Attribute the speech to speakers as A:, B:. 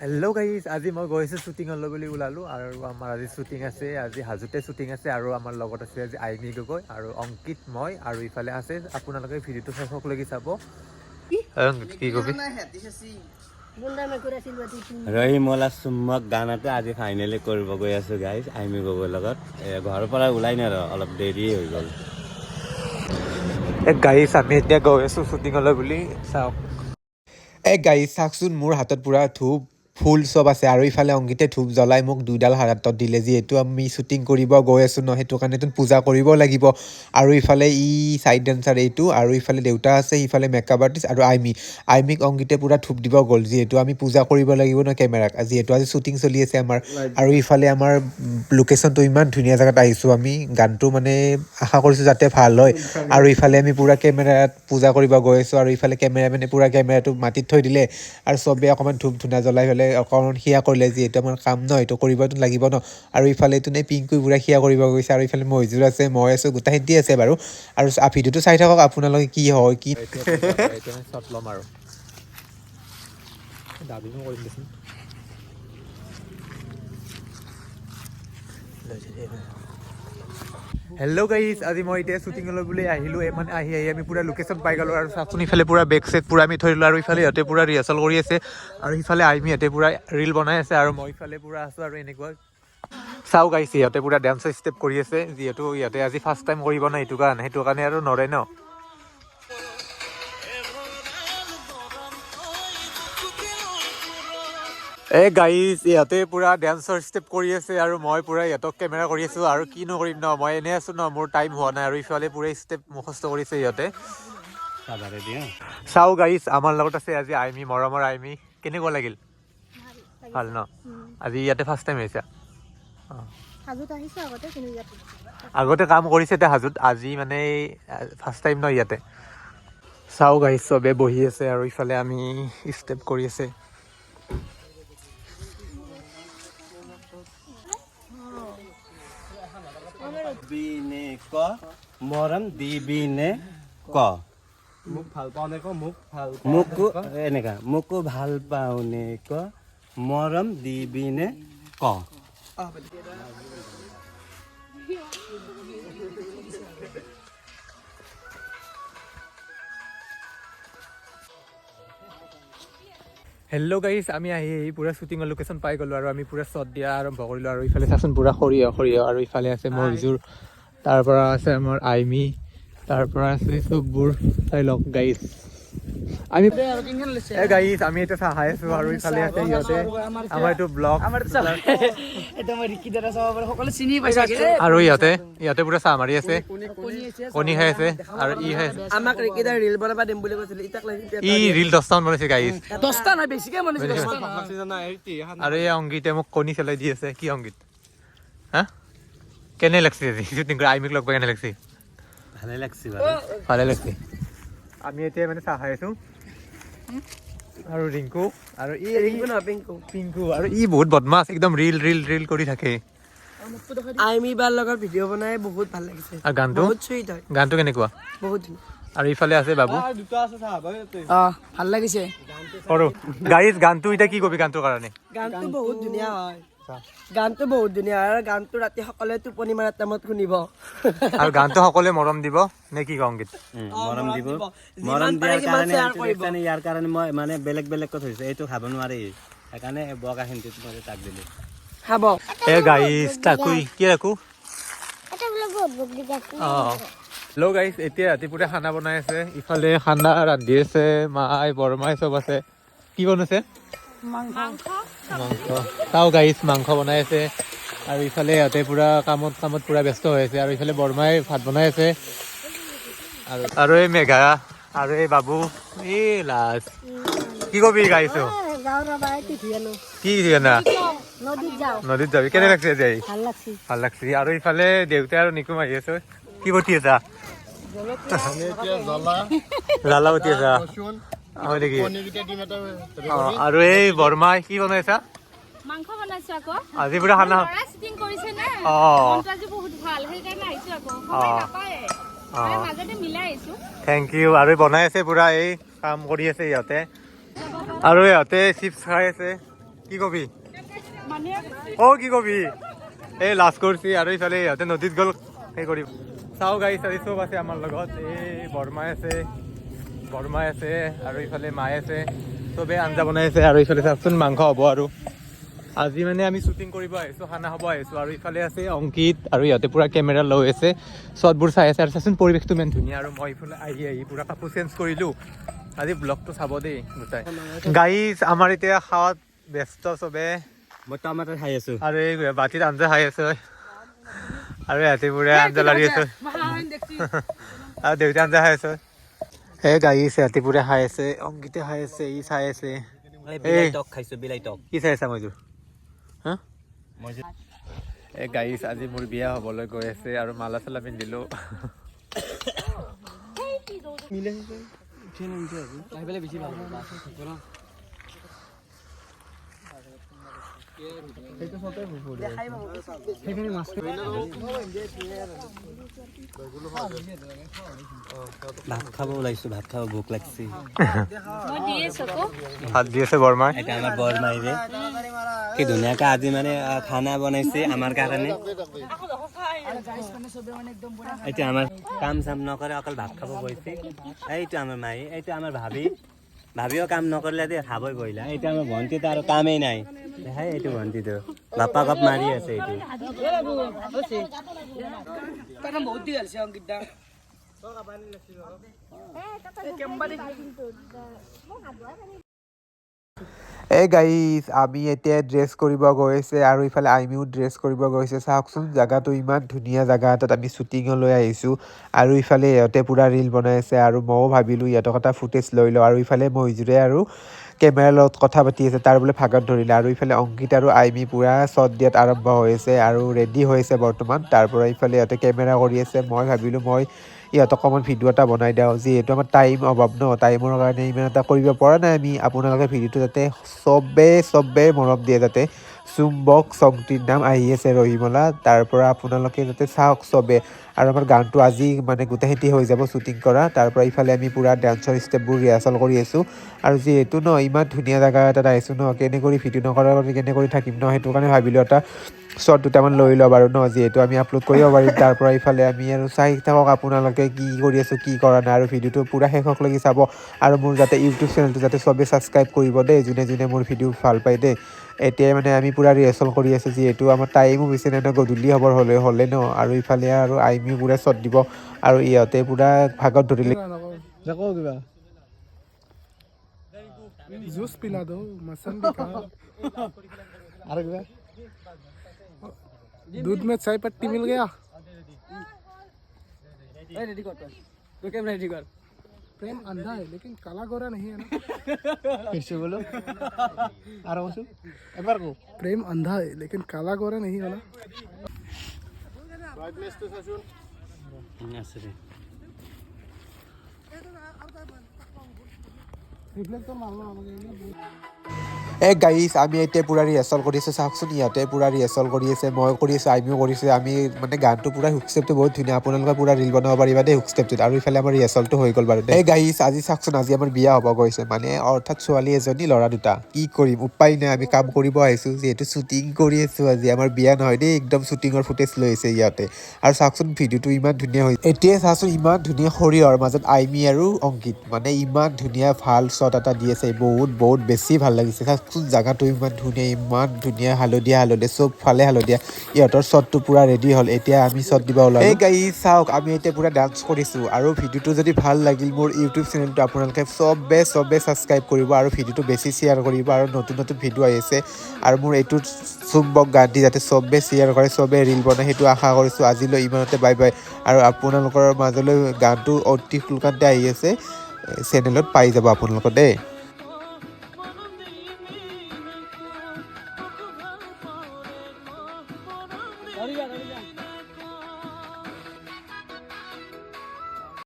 A: Hello' guys আজি মই গৈ আছোঁ শ্বুটিঙলৈ বুলি ওলালোঁ আৰু আমাৰ আজি শ্বুটিং আছে আজি হাজোতে শ্বুটিং আছে আৰু আমাৰ লগত আছে আজি আইমি গগৈ আৰু অংকিত মই আৰু ইফালে আছে আপোনালোকে ভিডিঅ'টো শেষলৈকে চাব। কি? কবি
B: বাতি
C: ৰহিমলা চুম্মক গানতে আজি ফাইনেলি কৰিব গৈ আছো গাইজ আইমি গগৈৰ লগত। ঘৰৰ পৰা ওলাই নাই আৰু অলপ দেৰিয়ে হৈ গ'ল।
A: গাইজ আমি এতিয়া গৈ আছোঁ শ্বুটিঙলৈ বুলি চাওক। এই গাইজ চাওকচোন মোৰ হাতত পূৰা ধূপ। ফুল চব আছে আৰু ইফালে অংকিতে ধূপ জ্বলাই মোক দুইডাল হাতত দিলে যিহেতু আমি শ্বুটিং কৰিব গৈ আছোঁ ন সেইটো কাৰণেতো পূজা কৰিব লাগিব। আৰু ইফালে ই চাইড ডেন্সাৰ এইটো আৰু ইফালে দেউতা আছে ইফালে মেকআপ আৰ্টিষ্ট আৰু আইমি। আইমিক অংকিতে পূৰা ধূপ দিব গ'ল যিহেতু আমি পূজা কৰিব লাগিব ন কেমেৰাক যিহেতু আজি শ্বুটিং চলি আছে আমাৰ। আৰু ইফালে আমাৰ লোকেশ্যনটো ইমান ধুনীয়া জেগাত আহিছোঁ আমি গানটো মানে আশা কৰিছোঁ যাতে ভালো হয়। আৰু ইফালে আমি পূৰা কেমেৰাত পূজা কৰিব গৈ আছোঁ আৰু ইফালে কেমেৰামেনে পূৰা কেমেৰাটো মাটিত থৈ দিলে আৰু চবেই অকণমান ধূপ ধূনা জ্বলাই পেলাই অকণমান সেয়া কৰিলে যিহেতু আমাৰ কাম ন এইটো কৰিবতো লাগিব ন। আৰু ইফালে এইটো নে পিংকু পূৰা সেয়া কৰিব গৈছে আৰু ইফালে মহিজুৰ আছে মই আছোঁ গোটেইখিনি আছে বাৰু। আৰু ভিডিঅ'টো চাই থাকক আপোনালোকে কি হয় কি শ্বট ল'ম আৰু। দাবীনো কৰিম দেচোন। হেল্ল' গাইজ আজি মই এতিয়া শ্বুটিঙলৈ বুলি আহিলোঁ। এই মানে আহি আহি আমি পূৰা লোকেশ্যন পাই গ'লোঁ আৰু চাচোন ইফালে পূৰা বেক চেক পূৰা আমি থৈ দিলোঁ আৰু ইফালে ইহঁতে পূৰা ৰিহাৰ্চেল কৰি আছে। আৰু সিফালে আমি ইহঁতে পূৰা ৰীল বনাই আছে আৰু মই ইফালে পূৰা আছোঁ আৰু এনেকুৱা। চাওক গাইছে ইহঁতে পূৰা ডেন্সৰ ষ্টেপ কৰি আছে। যিহেতু ইহঁতে আজি ফাৰ্ষ্ট টাইম কৰিব নাই সেইটো কাৰণে সেইটো কাৰণে আৰু নৰে ন? এই গাইজ ইহঁতে পূৰা ডেন্সৰ ষ্টেপ কৰি আছে আৰু মই পূৰা ইহঁতক কেমেৰা কৰি আছোঁ আৰু কিনো কৰিম ন মই এনেই আছোঁ ন মোৰ টাইম হোৱা নাই আৰু ইফালে পূৰা ষ্টেপ মুখস্থ কৰিছে ইহঁতে। চাওঁ গাইজ আমাৰ লগত আছে আজি আইমি মৰমৰ আইমি। কেনেকুৱা লাগিল? ভাল ন? আজি ইয়াতে ফাৰ্ষ্ট টাইম আহিছা?
B: আগতে ইয়াত
A: কাম কৰিছে এতিয়া হাজোত আজি মানে ফাৰ্ষ্ট টাইম ন ইয়াতে। চাওঁ গাইজ চবে বহি আছে আৰু ইফালে আমি ষ্টেপ কৰি আছে।
C: দিবিনে ক মৰম দিবিনে ক।
D: মোক ভালো পাওঁ নে ক মোক ভালো
C: মোকো এনেকা মোকো ভালো পাওনে ক মৰম দিবিনে ক।
A: হেল্ল' গাইজ আমি আহি আহি পূৰা শ্বুটিঙৰ লোকেশ্যন পাই গ'লোঁ আৰু আমি পূৰা শ্বট দিয়া আৰম্ভ কৰিলোঁ আৰু ইফালে চাচোন পূৰা সৰিয়হ সৰিয়হ আৰু ইফালে আছে মৰিজুৰ তাৰ পৰা আছে আমাৰ আইমি। তাৰ পৰা আছে চববোৰ চাই লওক গাইজ আমি এ গাইজ আমি চাহ খাই আছোঁ আৰু ইফালে আছে সিহঁতে আমাৰ এইটো ব্লগ
D: এতিয়া মই ৰিকি দাদা চাব পাৰোঁ সকলোৱে চিনি পাইছে
A: আৰু ইহঁতে ইহঁতে পূৰা চাহ মাৰি আছে। কণী খাই আছে আৰু ই খাই আছে।
D: আমাক ৰিকি দাই ৰিল বনাব দিম বুলি কৈছিলে ইতাক লাগি
A: ই ৰিল দহটামান বনাইছে গাইজ
D: দহটা নহয় বেছিকে বনাইছে দহটা।
A: আৰু এই অংগীতে মোক কণী চেলাই দি আছে কি অংগীত? হা? কেনে লাগছে আজি? আইমিক লগ পাই কেনে লাগছে?
C: ভালে লাগছে
A: ভালে লাগছে। আমি এতিয়া মানে চাহ খাই আছোঁ। আৰু ৰিংকু আৰু ই
D: পিংকু নহয় পিংকু।
A: পিংকু আৰু ই বহুত বদমাছ একদম ৰিল ৰিল ৰিল কৰি থাকে।
D: আইমি বাৰ লগত ভিডিঅ' বনাই বহুত ভালো লাগিছে।
A: আৰু গানটো?
D: বহুত চুইট হয়।
A: গানটো কেনেকুৱা?
D: বহুত
A: আৰু ইফালে আছে বাবু।
D: অ ভালো লাগিছে।
A: সৰু। গাড়ীত গানটো এতিয়া কি কবি গানটোৰ কাৰণে?
D: গানটো বহুত ধুনীয়া হয়। গানটো বহুত ধুনীয়া আৰু গানটো ৰাতি সকলোৱে টোপনি মাৰাৰ টাইমত শুনিব।
A: আৰু গানটো সকলোৱে মৰম দিব নে কি কওঁ গীত
C: মৰম দিব। মৰম দিয়াৰ কাৰণে ইয়াৰ কাৰণে মই মানে বেলেগ বেলেগকৈ থৈছোঁ এইটো খাব নোৱাৰি। সেইকাৰণে বগা হিন্দীত মই তাক দিলোঁ।
D: খাব।
A: এ গাইজ তাকুই কি ৰাখো? অঁ। হেল্ল' গাইজ এতিয়া ৰাতিপুৱা খানা বনাই আছে। ইফালে খানা ৰান্ধি আছে মাই বৰমাই চব আছে। কি বনাইছে? মাংস। চাওঁ গাইজ মাংস বনাই আছে। আৰু ইফালে ইহঁতে পূৰা কামত কামত পূৰা ব্যস্ত হৈ আছে। আৰু ইফালে বৰমাই ভাত বনাই আছে। আৰু আৰু এই মেঘা আৰু এই বাবু। এই লাজ। কি কবি গাইছো? কি জানা
B: নদীত
A: যাবি। কেনে লাগছে আহি?
B: ভালো লাগছে।
A: আৰু ইফালে দেউতা আৰু নিকুম আহি আছে। কি বটি আছা? জ্বালা। বটি আছা? হয় নেকি? অ, আৰু এই বৰমাই কি বনাইছা?
B: মাংস বনাইছো আকৌ।
A: আজি পুৰা খানা
B: শ্বুটিং কৰিছে নে।
A: অ।
B: আজি বহুত ভালো সেইকাৰণে আহিছো আকৌ। সময় নাপায়ে। মাজতে মিলাই আহিছো।
A: থেংক ইউ আৰু বনাই আছে পুৰা এই কাম কৰি আছে ইহঁতে। আৰু ইহঁতে চিপছ খাই আছে।
E: কি কবি?
B: মানে
E: অ কি কবি? এই লাজ কৰিছি আৰু ইফালে ইহঁতে নদীত গ'ল। সেই কৰি চাওঁ গাড়ী চাড়ী চব আছে আমাৰ লগত। এই বৰমাই আছে। বৰমাই আছে আৰু ইফালে মায়ে আছে চবেই আঞ্জা বনাই আছে আৰু ইফালে চাওকচোন মাংস হ'ব আৰু। আজি মানে আমি শ্বুটিং কৰিব আহিছোঁ খানা খাব আহিছোঁ আৰু ইফালে আছে অংকিত আৰু ইহঁতে পূৰা কেমেৰা লৈ আছে শ্বটবোৰ চাই আছে। আৰু চাচোন পৰিৱেশটো ইমান ধুনীয়া আৰু মই ইফালে আহি আহি পূৰা কাপোৰ চেঞ্জ কৰিলোঁ। আজি ব্লগটো চাব দেই গোটাই। গাড়ী আমাৰ এতিয়া খাৱাত ব্যস্ত চবে।
C: মই টমাটাৰ খাই আছো।
E: আৰু এই বাতিত আঞ্জা খাই আছে। আৰু ৰাতিপুৰে আঞ্জা লাৰি আছে। আৰু দেউতা আঞ্জা খাই আছে। এই গাই আছে ৰাতিপুৰে খাই আছে অংকিতে খাই আছে ই চাই আছে
C: বিলাহী টক খাইছো বিলাহী টক
E: কি চাই আছা মইজোৰ হা
C: মই
E: এ গাই আজি মোৰ বিয়া হ'বলৈ গৈ আছে আৰু মালা চালা পিন্ধিলোঁ
C: ভাত খাব ওলাইছো ভাত খাব ভোক লাগছে।
E: ভাত দি আছে বৰমাই।
C: এতিয়া আমাৰ বৰ মাইৰে কি ধুনীয়াকে আজি মানে খানা বনাইছে আমাৰ কাৰণে। এতিয়া আমাৰ কাম চাম নকৰে অকল ভাত খাব বহিছে এইটো আমাৰ মাই এইটো আমাৰ ভাবি। ভাবিও কাম নকৰিলে দে খাবই বহিলা এইটো আমাৰ ভণ্টিটো আৰু কামেই নাই। দেখাই এইটো ভণ্টিটো। বাপ্পা কপ মাৰি আছে এইটো।
D: বহুত দি আছে অংকিত দা
E: এই গাইজ আমি এতিয়া ড্ৰেছ কৰিব গৈছে আৰু ইফালে আইমিও ড্ৰেছ কৰিব গৈছে। চাওকচোন জেগাটো ইমান ধুনীয়া জেগা এটাত আমি শ্বুটিঙলৈ আহিছোঁ। আৰু ইফালে ইহঁতে পূৰা ৰীল বনাই আছে আৰু ময়ো ভাবিলোঁ ইহঁতক এটা ফুটেজ লৈ লওঁ। আৰু ইফালে মহিজুৰে আৰু কেমেৰাৰ লগত কথা পাতি আছে তাৰ বোলে ভাগত ধৰিলে। আৰু ইফালে অংকিত আৰু আইমি পূৰা শ্বট দিয়াত আৰম্ভ হৈ আছে আৰু ৰেডি হৈ আছে বৰ্তমান। তাৰ পৰা ইফালে ইহঁতে কেমেৰা কৰি আছে। মই ভাবিলোঁ মই ইহঁতক অকণমান ভিডিঅ' এটা বনাই দিওঁ যিহেতু আমাৰ টাইম অভাৱ ন টাইমৰ কাৰণে ইমান এটা কৰিব পৰা নাই আমি। আপোনালোকে ভিডিঅ'টো যাতে চবেই চবেই মৰম দিয়ে যাতে চুম্বক চংটিৰ নাম আহি আছে ৰহিমলা। তাৰ পৰা আপোনালোকে যাতে চাওক চবে। আৰু আমাৰ গানটো আজি মানে গোটেইখিনি হৈ যাব শ্বুটিং কৰা। তাৰ পৰা ইফালে আমি পূৰা ডান্সৰ ষ্টেপবোৰ ৰিহাৰ্চেল কৰি আছোঁ। আৰু যিহেতু ন ইমান ধুনীয়া জেগা এটাত আহিছোঁ ন কেনে কৰি ভিডিঅ' নকৰাৰ কাৰণে কেনে কৰি থাকিম ন সেইটো কাৰণে ভাবিলোঁ এটা শ্বৰ্ট দুটামান লৈ লওঁ বাৰু ন যিহেতু আমি আপলোড কৰিব পাৰিম। তাৰপৰা ইফালে আমি আৰু চাই থাকক আপোনালোকে কি কৰি আছো কি কৰা নাই আৰু ভিডিঅ'টো পূৰা শেষকলৈকে চাব। আৰু মোৰ যাতে ইউটিউব চেনেলটো যাতে চবেই ছাবস্ক্ৰাইব কৰিব দেই যোনে যোনে মোৰ ভিডিঅ' ভাল পায় দেই। এতিয়াই মানে আমি পূৰা ৰিহাৰ্চেল কৰি আছোঁ যিহেতু আমাৰ টাইমো বেছি নাই ন গধূলি হ'বৰ হ'লে হ'লে ন। আৰু ইফালে আৰু আইমিও পূৰা শ্বট দিব। আৰু ইহঁতে পূৰা ভাগত ধৰিলে।
F: আৰু কিবা? दूध में चाय पत्ती मिल गया। प्रेम अंधा है लेकिन काला गोरा नहीं है ना।
G: फिर से बोलो। आराम से एक बार को।
F: प्रेम अंधा है लेकिन काला गोरा नहीं है ना।
C: ब्राइटनेस तो
F: ससुन नसरे रिफ्लेक्टर मारना हमें
E: এই গাইছ আমি এতিয়া পূৰা ৰিহাৰ্চেল কৰিছোঁ, চাওকচোন ইহঁতে পূৰা ৰিহাৰ্চেল কৰি আছে মই কৰি আছোঁ, আমিও কৰিছোঁ আমি মানে গানটো পূৰা হুক ষ্টেপটো বহুত ধুনীয়া, আপোনালোকে পূৰা ৰিল বনাব পাৰিবা দেই হুক ষ্টেপটোত আৰু ইফালে আমাৰ ৰিহাৰ্চেলটো হৈ গ'ল বাৰু। এই গাইছ আজি চাওকচোন, আজি আমাৰ বিয়া হ'ব গৈছে মানে অৰ্থাৎ ছোৱালী এজনী, ল'ৰা দুটা, কি কৰিম, উপায় নাই, আমি কাম কৰিব আহিছোঁ, যিহেতু শ্বুটিং কৰি আছোঁ আজি, আমাৰ বিয়া নহয় দেই, একদম শ্বুটিঙৰ ফুটেজ লৈ আছে ইয়াতে আৰু চাওকচোন, ভিডিঅ'টো ইমান ধুনীয়া হৈছে এতিয়াই চাওকচোন, ইমান ধুনীয়া সৰিয়হৰ মাজত আইমি আৰু অংকিত মানে ইমান ধুনীয়া ভালো শ্বট এটা দি আছে, বহুত বহুত বেছি ভালো লাগিছে জেগাটো ইমান ধুনীয়া ইমান ধুনীয়া, হালধীয়া হালধীয়া, চব ফালে হালধীয়া। ইহঁতৰ শ্বটটো পূৰা ৰেডি হ'ল, এতিয়া আমি শ্বট দিব ওলাম এই গাড়ী চাওক, আমি এতিয়া পূৰা ডান্স কৰিছোঁ, আৰু ভিডিঅ'টো যদি ভালো লাগিল, মোৰ ইউটিউব চেনেলটো আপোনালোকে চবে চবে ছাবস্ক্ৰাইব কৰিব, আৰু ভিডিঅ'টো বেছি শ্বেয়াৰ কৰিব, আৰু নতুন নতুন ভিডিঅ' আহি আছে, আৰু মোৰ এইটো চুম্বক গান্ধী যাতে চবে শ্বেয়াৰ কৰে, চবে ৰিল বনাই, সেইটো আশা কৰিছোঁ, আজিলৈ ইমানতে বাই বাই আৰু আপোনালোকৰ মাজলৈ গানটো অতি সোনকালতে আহি আছে চেনেলত পাই যাব আপোনালোকে দেই।